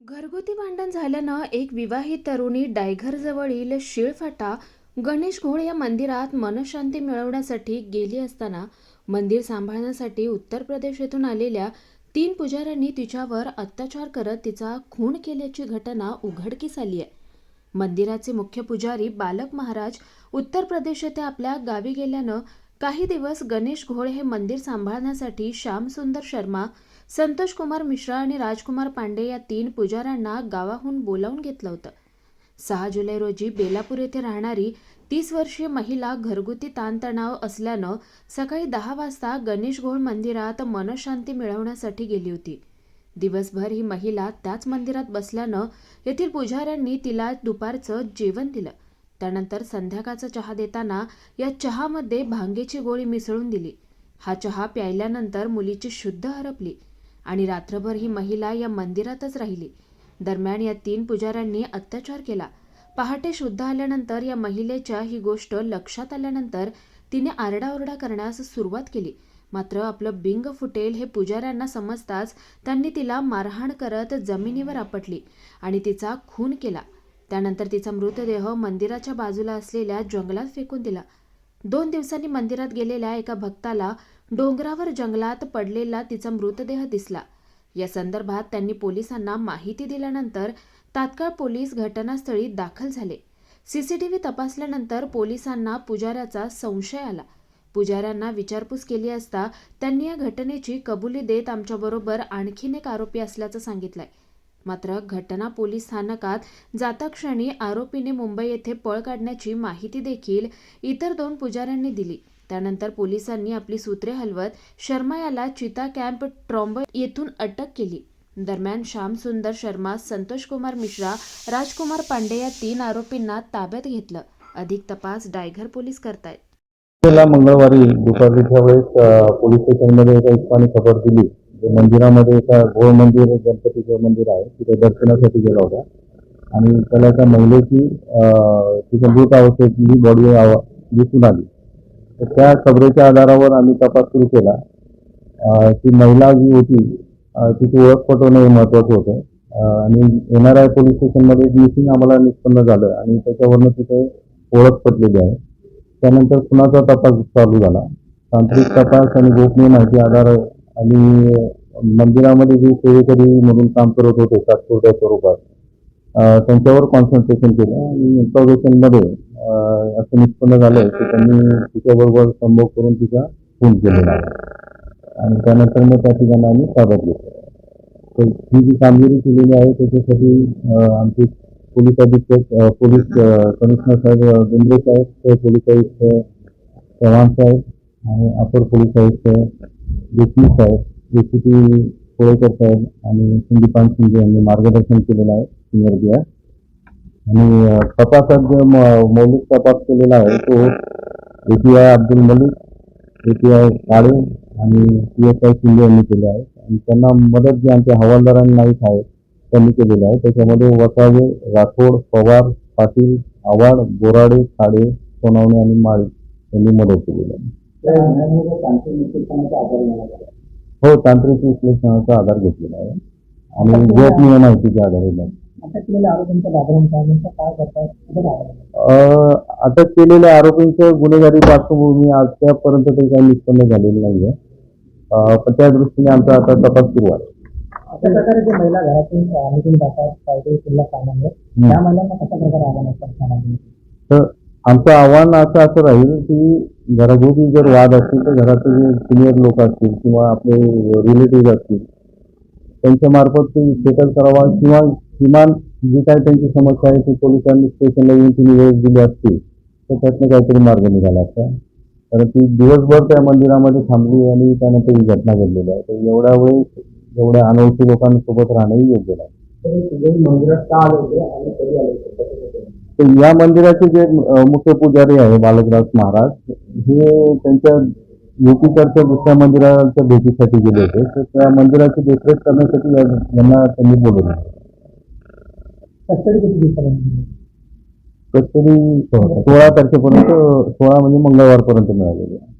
घरगुती भांडण झाल्यानं एक विवाहित तरुणी डायघरजवळील शिळफाटा गणेश घोळ या मंदिरात मनशांती मिळवण्यासाठी गेली असताना मंदिर सांभाळण्यासाठी उत्तर प्रदेश येथून आलेल्या तीन पुजाऱ्यांनी तिच्यावर अत्याचार करत तिचा खून केल्याची घटना उघडकीस आली आहे. मंदिराचे मुख्य पुजारी बालक महाराज उत्तर प्रदेश येथे आपल्या गावी गेल्यानं काही दिवस गणेश घोळ हे मंदिर सांभाळण्यासाठी श्यामसुंदर शर्मा संतोष कुमार मिश्रा आणि राजकुमार पांडे या तीन पुजाऱ्यांना गावाहून बोलावून घेतलं होतं. सहा जुलै रोजी बेलापूर येथे राहणारी तीस वर्षीय महिला घरगुती ताणतणाव असल्यानं सकाळी दहा वाजता गणेश घोळ मंदिरात मनशांती मिळवण्यासाठी गेली होती. दिवसभर ही महिला त्याच मंदिरात बसल्यानं येथील पुजाऱ्यांनी तिला दुपारचं जेवण दिलं. त्यानंतर संध्याकाळचा चहा देताना या चहामध्ये भांगेची गोळी मिसळून दिली. हा चहा प्यायल्यानंतर मुलीची शुद्ध हरपली. आणि रात्रभर ही महिला या मंदिरातच राहिली. दरम्यान या तीन पुजाऱ्यांनी अत्याचार केला. पहाटे शुद्ध आल्यानंतर या महिलेच्या ही गोष्ट लक्षात आल्यानंतर तिने आरडाओरडा करण्यास सुरुवात केली. मात्र आपलं बिंग फुटेल हे पुजाऱ्यांना समजताच त्यांनी तिला मारहाण करत जमिनीवर आपटली आणि तिचा खून केला. त्यानंतर तिचा मृतदेह मंदिराच्या बाजूला असलेल्या जंगलात फेकून दिला. दोन दिवसांनी मंदिरात गेलेल्या एका भक्ताला डोंगरावर जंगलात पडलेला तिचा मृतदेह दिसला. या संदर्भात त्यांनी पोलिसांना माहिती दिल्यानंतर तात्काळ पोलीस घटनास्थळी दाखल झाले. सीसीटीव्ही तपासल्यानंतर पोलिसांना पुजाऱ्याचा संशय आला. पुजाऱ्यांना विचारपूस केली असता त्यांनी या घटनेची कबुली देत आमच्याबरोबर आणखीन एक आरोपी असल्याचं सांगितलंय. मात्र घटना पोलीस स्थानकात जाता क्षणी आरोपीने मुंबई येथे पळ काढण्याची माहिती देखील इतर दोन पुजाऱ्यांनी दिली. त्यानंतर पोलिसांनी आपली सूत्रे हलवत शर्मा याला चिता कॅम्प ट्रॉम्ब येथून अटक केली. दरम्यान श्याम सुंदर शर्मा संतोष कुमार मिश्रा राजकुमार पांडे या तीन आरोपींना ताब्यात घेतलं. अधिक तपास डायघर पोलीस करतायत. मंगळवारी दुपारच्या वेळेस पोलीस स्टेशनमध्ये एका इतकाने खबर दिली मंदिरामध्ये एका घोळ मंदिर गणपतीचं मंदिर आहे तिथे दर्शनासाठी गेला होता. आणि त्याला एका महिलेची अ, तिच्या मृत अवस्थेतली बॉडी दिसून आली. तर त्या खबरेच्या आधारावर आम्ही तपास सुरू केला. ती महिला जी होती तिची ओळख पटवणं हे महत्त्वाचं होतं. आणि एन आर आय पोलीस स्टेशनमध्ये मिसिंग आम्हाला निष्पन्न झालं आणि त्याच्यावरनं तिथे ओळख पटलेली आहे. त्यानंतर कुणाचा तपास चालू झाला. तांत्रिक तपास आणि गोपनीय माहिती आधार आणि मंदिरामध्ये जे सेवेकरी म्हणून काम करत होते तात्पुरत्या स्वरूपात त्यांच्यावर कॉन्सन्ट्रेशन केलं आणि इंट्रोगेशनमध्ये असं निष्पन्न झालं की त्यांनी तिच्याबरोबर संभोग करून तिचा खून केलेला आहे. आणि त्यानंतर मग त्या ठिकाणी आम्ही ताब्यात घेतलं. तर ही जी कामगिरी केलेली आहे त्याच्यासाठी आमचे पोलीस अधीक्षक पोलीस कमिशनर साहेब अ, साहेब ते पोलीस आयुक्त चव्हाण साहेब आणि अपर पोलीस आयुक्त देशमुख साहेब ए सी पी कोळेकर साहेब आणि संदीपान शिंदे यांनी मार्गदर्शन केलेलं आहे. बी आणि तपासात जो मौलिक तपास केलेला आहे तो A P I Abdul Malik A P I Kale आणि पी एस आय शिंदे यांनी केले आहे. आणि त्यांना मदत जे आमचे हवालदार आणि नाईक आहेत त्यांनी केलेलं आहे. त्याच्यामध्ये वसावे राठोड पवार पाटील आव्हाड बोराडे खाडे सोनवणे आणि माळी यांनी मदत केलेली आहे. हो तांत्रिक विश्लेषणाचा आधार घेतलेला आहे. आणि गोपनीय माहितीच्या आधारे. अटक केलेल्या आरोपींचा बाबराम साहेबांचा काय करतात कुठे बाबराम अ, अटक केलेल्या आरोपींचं गुन्हेगारी पार्श्वभूमी आजच्यापर्यंत तरी काही निष्पन्न झालेली नाहीये. पण त्या दृष्टीने आमचा आता तपास सुरू आहे. अशा प्रकारे जे महिला घरातून निघून जातात कायदे किल्ला सामान्य त्या महिलांना कशा प्रकारे आव्हान असतात तर आमचं आव्हान असं असं राहील की घरगुती जर वाद असतील तर घरातले सिनियर लोक असतील किंवा आपले रिलेटिव्ह असतील त्यांच्या मार्फत ते सेटल करावा किंवा किमान जी काय त्यांची समस्या आहे ती पोलिसांनी स्टेशनला येऊन तुम्ही वेळ दिली असती तर त्यातनं काहीतरी मार्ग निघाला असता. कारण ती दिवसभर त्या मंदिरामध्ये थांबली आणि त्यानंतर ही घटना घडलेली आहे. तर एवढ्या वेळ एवढ्या अनोळखी लोकांसोबत राहणंही योग्य नाही. मंदिरात तर या मंदिराचे जे मुख्य पुजारी आहे बालकराज महाराज हे त्यांच्या युपीकडच्या दुसऱ्या मंदिराच्या भेटीसाठी गेले होते. तर त्या मंदिराची देखरेख करण्यासाठी या- यांना त्यांनी बोलवलं. कस्टडी किती दिवसापर्यंत कधी सोळा तारखेपर्यंत सोळा म्हणजे मंगळवारपर्यंत मिळालेली. आहे